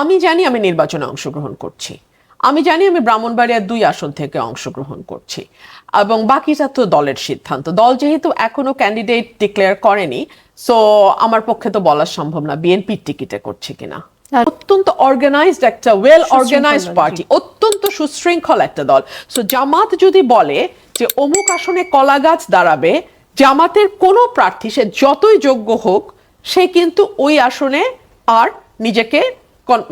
আমি জানি আমি নির্বাচনে অংশগ্রহণ করছি। আমি জানি আমি ব্রাহ্মণবাড়িয়ার দুই আসন থেকে অংশগ্রহণ করছি। এবং বাকিটা তো দলের সিদ্ধান্ত। দল যেহেতু এখনও ক্যান্ডিডেট ডিক্লেয়ার করেনি সো আমার পক্ষে তো বলা সম্ভব না বিএনপির টিকিটে করছে কিনা। অত্যন্ত অর্গানাইজড একটা ওয়েল অর্গানাইজড পার্টি অত্যন্ত সুশৃঙ্খল একটা দল। সো জামাত যদি বলে যে অমুক আসনে কলা গাছ দাঁড়াবে জামাতের কোনো প্রার্থী সে যতই যোগ্য হোক সে কিন্তু ওই আসনে আর নিজেকে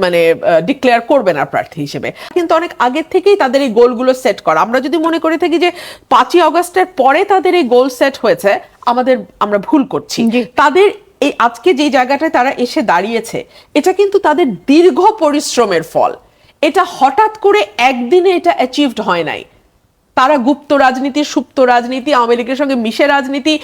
মানে ডিক্লেয়ার করবে না প্রার্থী হিসেবে। কিন্তু অনেক আগের থেকেই তাদের এই গোলগুলো সেট করা। আমরা যদি মনে করে থাকি যে পাঁচই অগস্টের পরে তাদের এই গোল সেট হয়েছে আমাদের আমরা ভুল করছি। তাদের এই আজকে যে জায়গাটায় তারা এসে দাঁড়িয়েছে এটা কিন্তু তাদের দীর্ঘ পরিশ্রমের ফল। এটা হঠাৎ করে একদিনে এটা অ্যাচিভড হয় নাই। তারা গুপ্ত রাজনীতি সুপ্ত রাজনীতি আওয়ামী লীগের সঙ্গে মিশে রাজনীতি।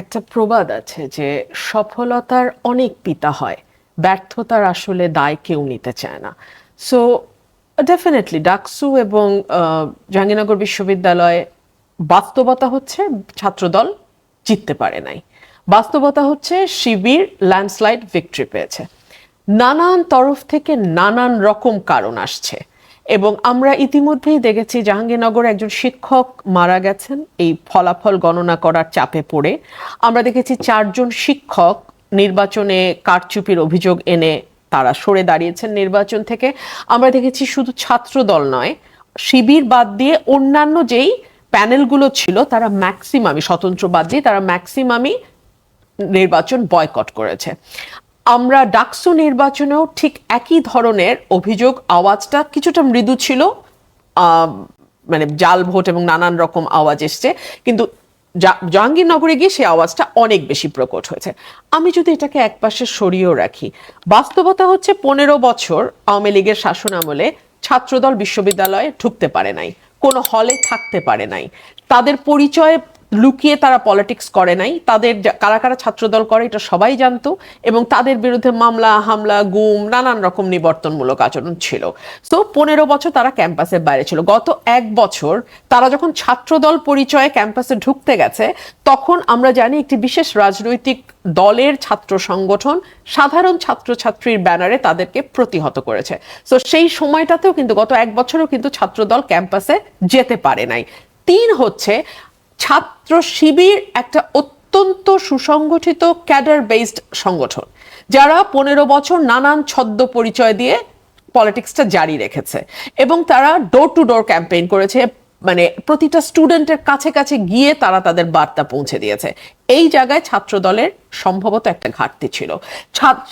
একটা প্রবাদ আছে যে সফলতার অনেক পিতা হয়। ব্যর্থতার আসলে দায় কেউ নিতে চায় না। সো ডেফিনেটলি ডাকসু এবং জাহাঙ্গীরনগর বিশ্ববিদ্যালয়ে বাস্তবতা হচ্ছে ছাত্রদল জিততে পারে নাই। বাস্তবতা হচ্ছে শিবির ল্যান্ডস্লাইড ভিক্টরি পেয়েছে। নানান তরফ থেকে নানান রকম কারণ আসছে এবং আমরা ইতিমধ্যেই দেখেছি জাহাঙ্গীরনগর একজন শিক্ষক মারা গেছেন। এই ফলাফল গণনা করার চাপে পড়ে। আমরা দেখেছি চারজন শিক্ষক নির্বাচনে কারচুপির অভিযোগ এনে তারা সরে দাঁড়িয়েছেন নির্বাচন থেকে। আমরা দেখেছি শুধু ছাত্র দল নয়, শিবির বাদ দিয়ে অন্যান্য যেই প্যানেলগুলো ছিল, তারা ম্যাক্সিমামই, স্বতন্ত্র বাদ দিয়ে তারা ম্যাক্সিমামই নির্বাচন বয়কট করেছে। আমরা ডাকসু নির্বাচনেও ঠিক একই ধরনের অভিযোগ, আওয়াজটা কিছুটা মৃদু ছিল মানে জাল ভোট এবং নানান রকম আওয়াজ এসছে। কিন্তু জাহাঙ্গীরনগরে গিয়ে সে আওয়াজটা অনেক বেশি প্রকট হয়েছে। আমি যদি এটাকে একপাশে সরিয়েও রাখি, বাস্তবতা হচ্ছে পনেরো বছর আওয়ামী লীগের শাসন আমলে ছাত্রদল বিশ্ববিদ্যালয়ে ঢুকতে পারে নাই, কোনো হলে থাকতে পারে নাই। তাদের পরিচয় লুকিয়ে তারা পলিটিক্স করে নাই। তাদের কারা কারা ছাত্রদল করে, এটা সবাই জানতো এবং তাদের বিরুদ্ধে মামলা, হামলা, গুম, নানান রকম নিবর্তনমূলক আচরণ ছিল। তো পনেরো বছর তারা ক্যাম্পাসের বাইরে ছিল। গত এক বছর তারা যখন ছাত্রদল পরিচয়ে ক্যাম্পাসে ঢুকতে গেছে, তখন আমরা জানি একটি বিশেষ রাজনৈতিক দলের ছাত্র সংগঠন সাধারণ ছাত্রছাত্রীর ব্যানারে তাদেরকে প্রতিহত করেছে। তো সেই সময়টাতেও কিন্তু, গত এক বছরও কিন্তু ছাত্রদল ক্যাম্পাসে যেতে পারে নাই। তিন হচ্ছে ছাত্র শিবির একটা অত্যন্ত সুসংগঠিত ক্যাডার বেসড সংগঠন, যারা পনেরো বছর নানান ছদ্ম পরিচয় দিয়ে পলিটিক্সটা জারি রেখেছে এবং তারা ডোর টু ডোর ক্যাম্পেইন করেছে মানে প্রতিটা স্টুডেন্টের কাছে কাছে গিয়ে তারা তাদের বার্তা পৌঁছে দিয়েছে। এই জায়গায় ছাত্র দলের সম্ভবত একটা ঘাটতি ছিল।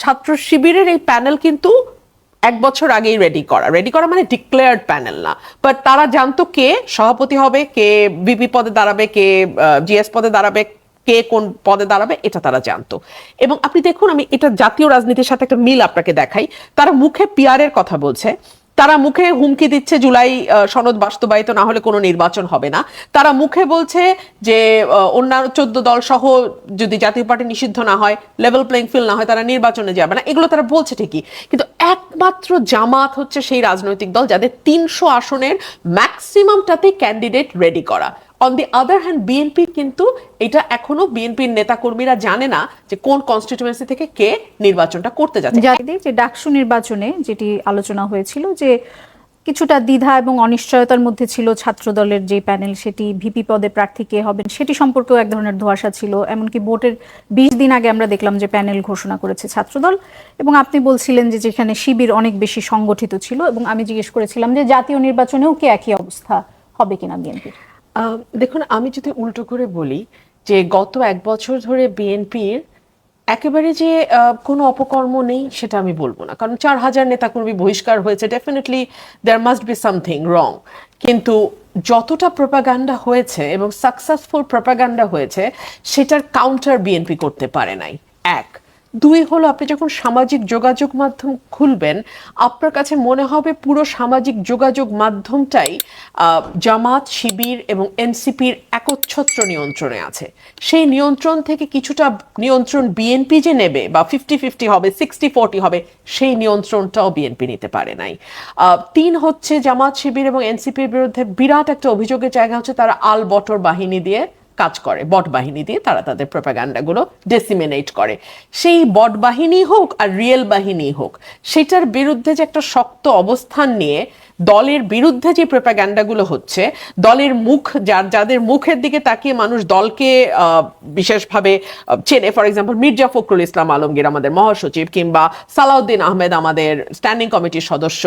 ছাত্র শিবিরের এই প্যানেল কিন্তু এক বছর আগেই রেডি করা। রেডি করা মানে ডিক্লেয়ার্ড প্যানেল না। বাট তারা জানতো কে সভাপতি হবে, কে বিপি পদে দাঁড়াবে, কে জিএস পদে দাঁড়াবে, কে কোন পদে দাঁড়াবে, এটা তারা জানতো। এবং আপনি দেখুন, আমি এটা জাতীয় রাজনীতির সাথে একটা মিল আপনাকে দেখাই। তারা মুখে পিয়ারের কথা বলছে। তারা মুখে হুমকি দিচ্ছে জুলাই সনদ বাস্তবায়িত না হলে কোনো নির্বাচন হবে না। তারা মুখে বলছে যে অন্যান্য চোদ্দ দল সহ যদি জাতীয় পার্টি নিষিদ্ধ না হয় লেভেল প্লেইং ফিল্ড না হয়, তারা নির্বাচনে যাবে না। এগুলো তারা বলছে ঠিকই। কিন্তু একমাত্র জামাত হচ্ছে সেই রাজনৈতিক দল যাদের তিনশো আসনের ম্যাক্সিমামটাতে ক্যান্ডিডেট রেডি করা। On the other hand BNP কিন্তু এটা এখনও বিএনপির নেতাকর্মীরা জানে না যে কোন কনস্টিটিউয়েন্সি থেকে কে নির্বাচনটা করতে যাচ্ছে। যে ডাকসু নির্বাচনে যেটি আলোচনা হয়েছিল যে কিছুটা দ্বিধা এবং অনিশ্চয়তার মধ্যে ছিল ছাত্র দলের যে প্যানেল, সেটি ভিপি পদে প্রার্থী কে হবেন, সেটি সম্পর্কেও এক ধরনের ধোঁয়াশা ছিল। এমনকি ভোটের বিশ দিন আগে আমরা দেখলাম যে প্যানেল ঘোষণা করেছে ছাত্রদল। এবং আপনি বলছিলেন যে যেখানে শিবির অনেক বেশি সংগঠিত ছিল এবং আমি জিজ্ঞেস করেছিলাম যে জাতীয় নির্বাচনেও কি একই অবস্থা হবে কিনা বিএনপির দেখুন, আমি যদি উল্টো করে বলি যে গত এক বছর ধরে বিএনপির একেবারে যে কোনো অপকর্ম নেই, সেটা আমি বলব না। কারণ চার হাজার নেতাকর্মী বহিষ্কার হয়েছে definitely there must be something wrong কিন্তু যতটা প্রপাগান্ডা হয়েছে এবং সাকসেসফুল প্রপাগান্ডা হয়েছে, সেটার কাউন্টার বিএনপি করতে পারে নাই। এক। দুই হলো আপনি যখন সামাজিক যোগাযোগ মাধ্যম খুলবেন, আপনার কাছে মনে হবে পুরো সামাজিক যোগাযোগ মাধ্যমটাই জামাত, শিবির এবং এনসিপির একচ্ছত্র নিয়ন্ত্রণে আছে। সেই নিয়ন্ত্রণ থেকে কিছুটা নিয়ন্ত্রণ বিএনপি যে নেবে বা ফিফটি ফিফটি হবে সিক্সটি ফোরটি হবে, সেই নিয়ন্ত্রণটাও বিএনপি নিতে পারে নাই। তিন হচ্ছে জামাত, শিবির এবং এনসিপির বিরুদ্ধে বিরাট একটা অভিযোগের জায়গা হচ্ছে তারা আল বটর বাহিনী দিয়ে কাজ করে। বট বাহিনী দিয়ে তারা তাদের প্রপাগান্ডাগুলো ডেসিমিনেট করে। সেই বট বাহিনী হোক আর রিয়েল বাহিনী হোক, সেটার বিরুদ্ধে যে একটা শক্ত অবস্থান নিয়ে দলের বিরুদ্ধে যে প্রপাগান্ডাগুলো হচ্ছে, দলের মুখ, যার, যাদের মুখের দিকে তাকিয়ে মানুষ দলকে বিশেষভাবে চেনে ফর এক্সাম্পল মির্জা ফখরুল ইসলাম আলমগীর আমাদের মহাসচিব কিংবা সালাউদ্দিন আহমেদ আমাদের স্ট্যান্ডিং কমিটির সদস্য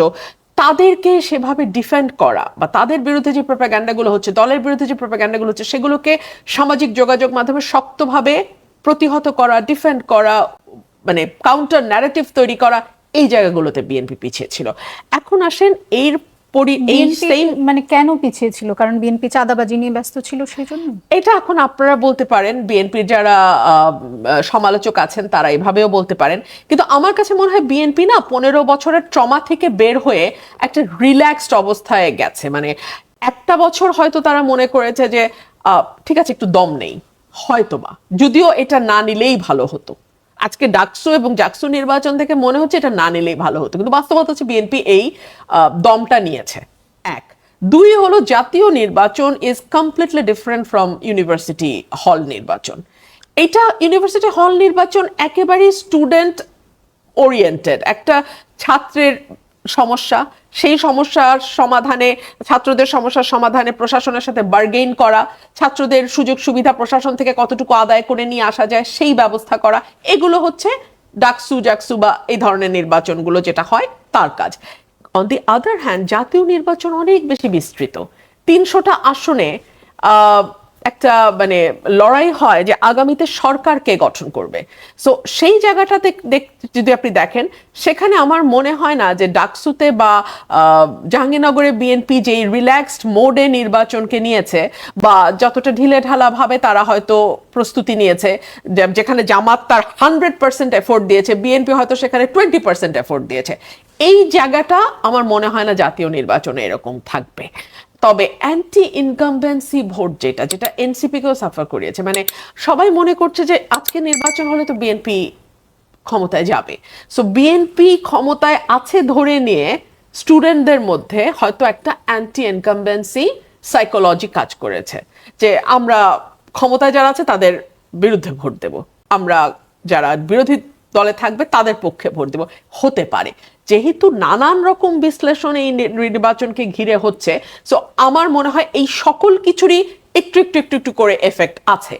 তাদেরকে সেভাবে ডিফেন্ড করা বা তাদের বিরুদ্ধে যে প্রপাগ্যান্ডাগুলো হচ্ছে, দলের বিরুদ্ধে যে প্রপাগ্যান্ডাগুলো হচ্ছে, সেগুলোকে সামাজিক যোগাযোগ মাধ্যমে শক্তভাবে প্রতিহত করা ডিফেন্ড করা মানে কাউন্টার ন্যারেটিভ তৈরি করা, এই জায়গাগুলোতে বিএনপি পিছিয়ে ছিল। এখন আসেন এর এই সেম মানে কেন পিছিয়ে ছিল? কারণ বিএনপি চাঁদাবাজি নিয়ে ব্যস্ত ছিল সেই জন্য এটা এখন আপনারা বলতে পারেন বিএনপির যারা সমালোচক আছেন তারা এভাবেও বলতে পারেন। কিন্তু আমার কাছে মনে হয় বিএনপি না পনেরো বছরের ট্রমা থেকে বের হয়ে একটা রিল্যাক্সড অবস্থায় গেছে। মানে একটা বছর হয়তো তারা মনে করেছে যে আহ, ঠিক আছে একটু দম নেই হয়তোবা। যদিও এটা না নিলেই ভালো হতো। আজকে ডাকসু এবং জাকসু নির্বাচন থেকে মনে হচ্ছে এটা না নিলেই ভালো হতো। কিন্তু বাস্তবতা হচ্ছে বিএনপি এই দমটা নিয়েছে। এক। দুই হলো জাতীয় নির্বাচন is completely different from university hall নির্বাচন। এটা ইউনিভার্সিটি হল নির্বাচন একেবারেই স্টুডেন্ট ওরিয়েন্টেড একটা ছাত্রের সমস্যা, সেই সমস্যার সমাধানে, ছাত্রদের সমস্যার সমাধানে প্রশাসনের সাথে বার্গেইন করা, ছাত্রদের সুযোগ সুবিধা প্রশাসন থেকে কতটুকু আদায় করে নিয়ে আসা যায়, সেই ব্যবস্থা করা, এগুলো হচ্ছে ডাকসু, জাকসু বা এই ধরনের নির্বাচনগুলো যেটা হয় তার কাজ। অন দি আদার হ্যান্ড জাতীয় নির্বাচন অনেক বেশি বিস্তৃত। তিনশোটা আসনে একটা মানে লড়াই হয় যে আগামীতে সরকার কে গঠন করবে। সো সেই জায়গাটাতে যদি আপনি দেখেন, সেখানে আমার মনে হয় না যে ডাকসুতে বা জাহাঙ্গীরনগরে বিএনপি যেই রিল্যাক্সড মোডে নির্বাচনকে নিয়েছে বা যতটা ঢিলে ঢালা ভাবে তারা হয়তো প্রস্তুতি নিয়েছে যেখানে জামাত তার হান্ড্রেড পার্সেন্ট এফোর্ট দিয়েছে বিএনপি হয়তো সেখানে টোয়েন্টি পার্সেন্ট এফোর্ট দিয়েছে। এই জায়গাটা আমার মনে হয় না জাতীয় নির্বাচনে এরকম থাকবে। তবে অ্যান্টি ইনকামবেন্সি ভোট যেটা যেটা এনসিপিকেও সাফার করিয়েছে। মানে সবাই মনে করছে যে আজকে নির্বাচন হলে তো বিএনপি ক্ষমতায় যাবে। সো বিএনপি ক্ষমতায় আছে ধরে নিয়ে স্টুডেন্টদের মধ্যে হয়তো একটা অ্যান্টি ইনকামবেন্সি সাইকোলজি কাজ করেছে। যে আমরা ক্ষমতায় যারা আছে তাদের বিরুদ্ধে ভোট দেব। আমরা যারা বিরোধী দলে থাকবে, তাদের পক্ষে ভোট দেব। হতে পারে। যেহেতু নানান রকম বিশ্লেষণ এই নির্বাচনকে ঘিরে হচ্ছে সো আমার মনে হয় এই সকল কিছুরই একটু একটু একটু একটু করে এফেক্ট আছে।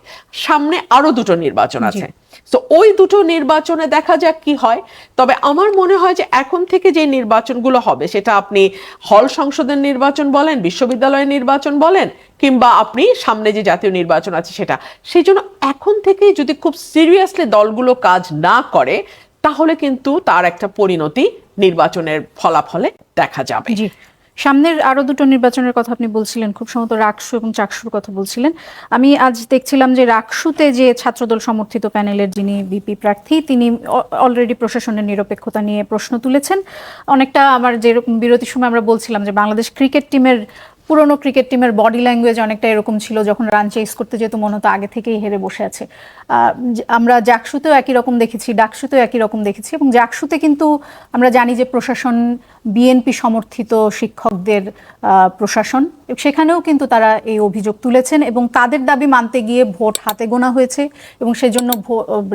সামনে আরও দুটো নির্বাচন আছে। তো ওই দুটো নির্বাচনে দেখা যাক কি হয়। তবে আমার মনে হয় যে এখন থেকে যে নির্বাচনগুলো হবে সেটা আপনি হল সংসদের নির্বাচন বলেন বিশ্ববিদ্যালয়ের নির্বাচন বলেন কিংবা আপনি সামনে যে জাতীয় নির্বাচন আছে সেটা। সেই জন্য এখন থেকেই যদি খুব সিরিয়াসলি দলগুলো কাজ না করে তাহলে কিন্তু তার একটা পরিণতি নির্বাচনের ফলাফলে দেখা যাবে। সামনের আরও দুটো নির্বাচনের কথা আপনি বলছিলেন, খুব সম্ভবত রাকসু এবং চাকসুর কথা বলছিলেন। আমি আজ দেখছিলাম যে রাকসুতে যে ছাত্রদল সমর্থিত প্যানেলের যিনি বিপি প্রার্থী, তিনি অলরেডি প্রশাসনের নিরপেক্ষতা নিয়ে প্রশ্ন তুলেছেন। অনেকটা আমার যেরকম বিরতির সময় আমরা বলছিলাম যে বাংলাদেশ ক্রিকেট টিমের পুরনো ক্রিকেট টিমের বডি ল্যাঙ্গুয়েজ অনেকটা এরকম ছিল যখন রান চেস করতে যেত মনে হতো আগে থেকেই হেরে বসে আছে। আমরা জাকসুতেও একই রকম দেখেছি, ডাকসুতেও একই রকম দেখেছি এবং জাকসুতে কিন্তু আমরা জানি যে প্রশাসন বিএনপি সমর্থিত শিক্ষকদের প্রশাসন। সেখানেও কিন্তু তারা এই অভিযোগ তুলেছেন এবং তাদের দাবি মানতে গিয়ে ভোট হাতে গোনা হয়েছে এবং সেজন্য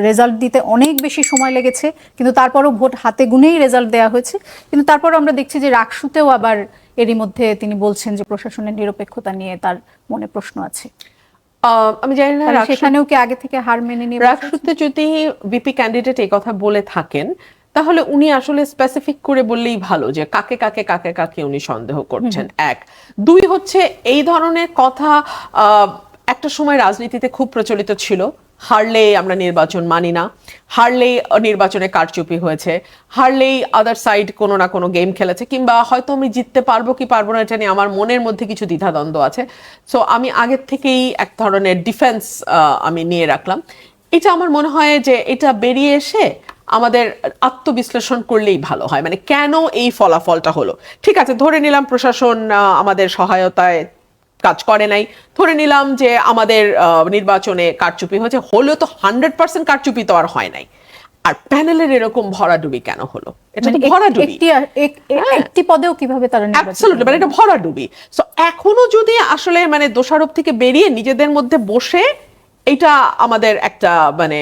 রেজাল্ট দিতে অনেক বেশি সময় লেগেছে। কিন্তু তারপরও ভোট হাতে গুনেই রেজাল্ট দেওয়া হয়েছে। কিন্তু তারপরও আমরা দেখছি যে রাকসুতেও আবার এরই মধ্যে তিনি বলছেন যে প্রশাসনের নিরপেক্ষতা নিয়ে তার মনে প্রশ্ন আছে। আমি জানি না সেখানেও কি আগে থেকে হার মেনে নিয়ে রাকসুতে যদি বিপি ক্যান্ডিডেট এই কথা বলে থাকেন তাহলে উনি আসলে স্পেসিফিক করে বললেই ভালো যে কাকে কাকে কাকে কাকে উনি সন্দেহ করছেন। এক। দুই হচ্ছে এই ধরনের কথা আহ, একটা সময় রাজনীতিতে খুব প্রচলিত ছিল। হারলে আমরা নির্বাচন মানি না হারলেই নির্বাচনে কারচুপি হয়েছে, হারলেই আদার সাইড কোনো না কোনো গেম খেলেছে, কিংবা হয়তো আমি জিততে পারব কি পারব না এটা নিয়ে আমার মনের মধ্যে কিছু দ্বিধাদ্বন্দ্ব আছে। সো আমি আগের থেকেই এক ধরনের ডিফেন্স আমি নিয়ে রাখলাম। এটা আমার মনে হয় যে এটা বেরিয়ে এসে আমাদের আত্মবিশ্লেষণ করলেই ভালো হয়। মানে কেন এই ফলাফলটা হলো? ঠিক আছে, ধরে নিলাম প্রশাসন আমাদের সহায়তায় কাজ করে নাই। ধরে নিলাম যে আমাদের নির্বাচনে কারচুপি হয়েছে হলেও তো হান্ড্রেড পার্সেন্ট কারচুপি তো আর হয় নাই। আর প্যানেলের এরকম ভরাডুবি কেন হলো? এটা মানে তো ভরাডুবি। এক- একটি পদেও কীভাবে তারা অ্যাবসলিউটলি মানে এটা ভরাডুবি। সো এখনও যদি আসলে মানে দোষারোপ থেকে বেরিয়ে নিজেদের মধ্যে বসে এটা আমাদের একটা মানে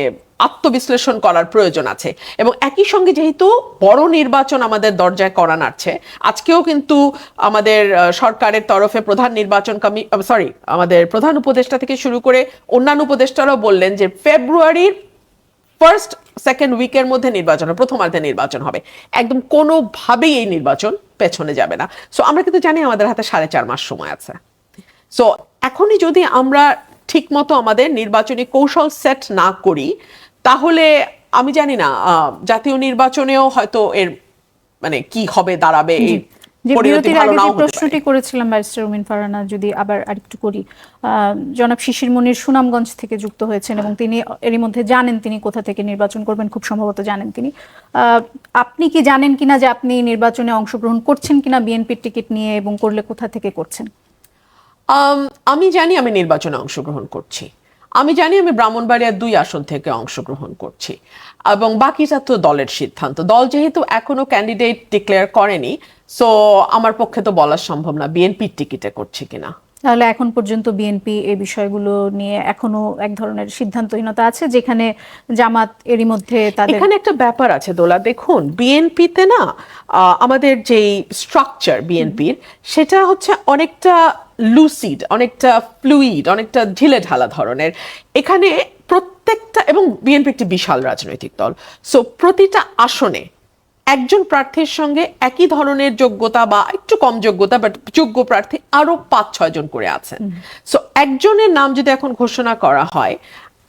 আত্মবিশ্লেষণ করার প্রয়োজন আছে। এবং একই সঙ্গে যেহেতু বড় নির্বাচন আমাদের দরজায় করা নাড়ছে, আজকেও কিন্তু আমাদের সরকারের তরফে প্রধান নির্বাচন কমি সরি আমাদের প্রধান উপদেষ্টা থেকে শুরু করে অন্যান্য উপদেষ্টারাও বললেন যে ফেব্রুয়ারির ফার্স্ট সেকেন্ড উইকের মধ্যে নির্বাচন প্রথমার্ধে নির্বাচন হবে। একদম কোনোভাবেই এই নির্বাচন পেছনে যাবে না। সো আমরা কিন্তু জানি আমাদের হাতে সাড়ে চার মাস সময় আছে। সো এখনই যদি আমরা ঠিকমতো আমাদের নির্বাচনী কৌশল সেট না করি তাহলে আমি জানি না জাতীয় নির্বাচনেও হয়তো এর মানে কি হবে দাঁড়াবে এই বিরতির আগে যে প্রশ্নটি করেছিলাম ব্যারিস্টার উমিন ফারানা যদি আবার আরেকটু করি জনাব শিশির মনির সুনামগঞ্জ থেকে যুক্ত হয়েছেন এবং তিনি এরই মধ্যে জানেন তিনি কোথা থেকে নির্বাচন করবেন খুব সম্ভবত জানেন তিনি। আহ, আপনি কি জানেন কিনা যে আপনি নির্বাচনে অংশগ্রহণ করছেন কিনা বিএনপির টিকিট নিয়ে এবং করলে কোথা থেকে করছেন? আম, জানি আমি নির্বাচনে অংশগ্রহণ করছি। আমি জানি আমি ব্রাহ্মণবাড়িয়ার দুই আসন থেকে অংশগ্রহণ করছি। এবং বাকিটা তো দলের সিদ্ধান্ত। দল যেহেতু এখনও ক্যান্ডিডেট ডিক্লেয়ার করেনি সো আমার পক্ষে তো বলা সম্ভব না বিএনপির টিকিটে করছে কিনা। তাহলে এখন পর্যন্ত বিএনপি এই বিষয়গুলো নিয়ে এখনও এক ধরনের সিদ্ধান্তহীনতা আছে, যেখানে জামাত এরই মধ্যে তাদের এখানে একটা ব্যাপার আছে দোলা, দেখুন বিএনপিতে না আমাদের যেই স্ট্রাকচার বিএনপির সেটা হচ্ছে অনেকটা লুসিড অনেকটা ফ্লুইড অনেকটা ঢিলে ঢালা ধরনের। এখানে প্রত্যেকটা, এবং বিএনপি একটি বিশাল রাজনৈতিক দল সো প্রতিটা আসনে একজন প্রার্থীর সঙ্গে একই ধরনের যোগ্যতা বা একটু কম যোগ্যতা বাট যোগ্য প্রার্থী আরও পাঁচ ছয় জন করে আছেন। সো একজনের নাম যদি এখন ঘোষণা করা হয়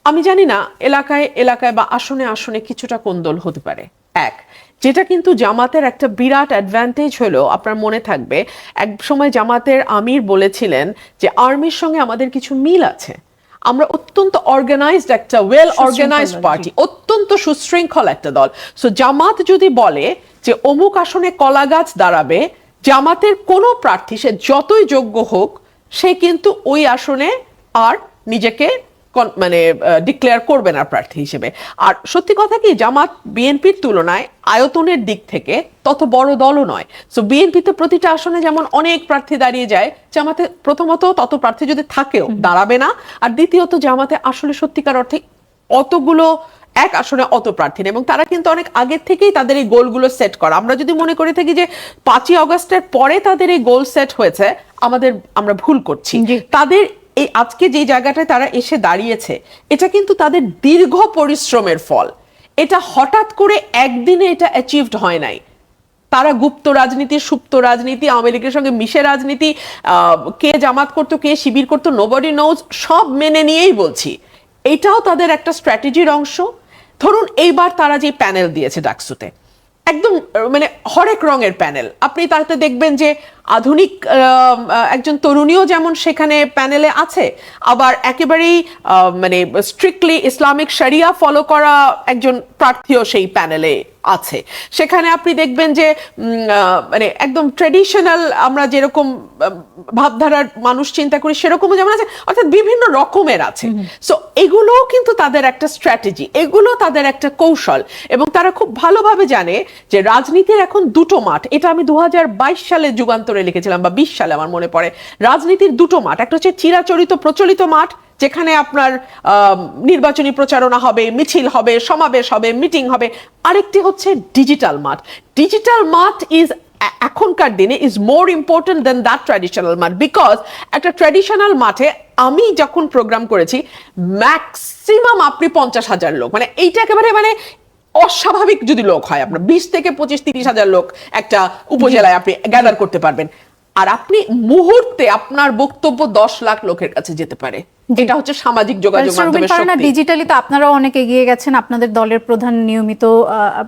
আমি জানি না এলাকায় এলাকায় বা আসনে আসনে কিছুটা কোন্দল হতে পারে। এক যেটা কিন্তু জামাতের একটা বিরাট অ্যাডভান্টেজ হলো আপনার মনে থাকবে এক সময় জামাতের আমির বলেছিলেন যে আর্মির সঙ্গে আমাদের কিছু মিল আছে। আমরা অত্যন্ত অর্গানাইজড একটা ওয়েল অর্গানাইজড পার্টি অত্যন্ত সুশৃঙ্খল একটা দল। সো জামাত যদি বলে যে অমুক আসনে কলা গাছ দাঁড়াবে জামাতের কোনো প্রার্থী সে যতই যোগ্য হোক সে কিন্তু ওই আসনে আর নিজেকে মানে ডিক্লেয়ার করবে না প্রার্থী হিসেবে। আর সত্যি কথা কি জামাত বিএনপির তুলনায় আয়তনের দিক থেকে তত বড় দলও নয়। সো বিএনপিতে প্রতিটা আসনে যেমন অনেক প্রার্থী দাঁড়িয়ে যায় জামাতে প্রথমত তত প্রার্থী যদি থাকেও দাঁড়াবে না। আর দ্বিতীয়ত জামাতে আসলে সত্যিকার অর্থে অতগুলো এক আসনে অত প্রার্থী নেই। এবং তারা কিন্তু অনেক আগের থেকেই তাদের এই গোলগুলো সেট করা। আমরা যদি মনে করে থাকি যে পাঁচই অগস্টের পরে তাদের এই গোল সেট হয়েছে আমাদের আমরা ভুল করছি। তাদের এই আজকে যে জায়গাটায় তারা এসে দাঁড়িয়েছে, এটা কিন্তু তাদের দীর্ঘ পরিশ্রমের ফল। এটা হঠাৎ করে একদিনে এটা অ্যাচিভড হয় নাই। তারা গুপ্ত রাজনীতি, সুপ্ত রাজনীতি আওয়ামী লীগের সঙ্গে মিশে রাজনীতি কে জামাত করতো, কে শিবির করতো নোবডি নোজ সব মেনে নিয়েই বলছি। এটাও তাদের একটা স্ট্র্যাটেজির অংশ। ধরুন এইবার তারা যে প্যানেল দিয়েছে ডাকসুতে, একদম মানে হরেক রঙের প্যানেল আপনি তাতে দেখবেন যে আধুনিক একজন তরুণীও যেমন সেখানে প্যানেলে আছে আবার একেবারেই মানে স্ট্রিক্টলি ইসলামিক শরিয়া ফলো করা একজন প্রার্থীও সেই প্যানেলে আছে। সেখানে আপনি দেখবেন যে মানে একদম ট্রেডিশনাল আমরা যেরকম ভাবধারার মানুষ চিন্তা করি সেরকমও যেমন আছে অর্থাৎ বিভিন্ন রকমের আছে। সো এগুলোও কিন্তু তাদের একটা স্ট্র্যাটেজি এগুলো তাদের একটা কৌশল এবং তারা খুব ভালোভাবে জানে যে রাজনীতির এখন দুটো মাঠ এটা আমি দু হাজার বাইশ সালে যুগান্তরে লিখেছিলাম বা বিশ সালে আমার মনে পড়ে। রাজনীতির দুটো মাঠ, একটা হচ্ছে চিরাচরিত প্রচলিত মাঠ, যেখানে আপনার নির্বাচনী প্রচারণা হবে, মিছিল হবে, সমাবেশ হবে, মিটিং হবে। আরেকটি হচ্ছে ডিজিটাল মাঠ। ডিজিটাল মাঠ ইজ এখনকার দিনে is more important than that traditional মাঠ বিকজ একটা ট্র্যাডিশনাল মাঠে আমি যখন প্রোগ্রাম করেছি ম্যাক্সিমাম আপনি পঞ্চাশ হাজার লোক। মানে এইটা একেবারে মানে অস্বাভাবিক যদি লোক হয়, আপনার বিশ থেকে পঁচিশ, তিরিশ হাজার লোক একটা উপজেলায় আপনি গ্যাদার করতে পারবেন। আর আপনি মুহূর্তে আপনার বক্তব্য দশ লাখ লোকের কাছে যেতে পারে। এটা হচ্ছে সামাজিক যোগাযোগ মাধ্যমের শক্তি। ডিজিটালি তো আপনারাও অনেক এগিয়ে গেছেন। আপনাদের দলের প্রধান নিয়মিত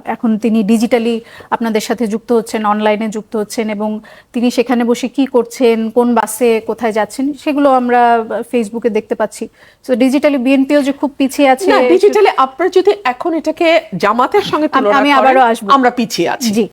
এখন তিনি ডিজিটালি আপনাদের সাথে যুক্ত হচ্ছেন অনলাইনে যুক্ত হচ্ছেন এবং তিনি সেখানে বসে কি করছেন কোন বাসে কোথায় যাচ্ছেন সেগুলো আমরা ফেসবুকে দেখতে পাচ্ছি। তো ডিজিটালি বিএনপিও যে খুব পিছিয়ে আছে ডিজিটালি আপনার যদি এখন এটাকে জামাতের সঙ্গে আমি- আবারও আসব। আমরা পিছিয়ে আছি। জি।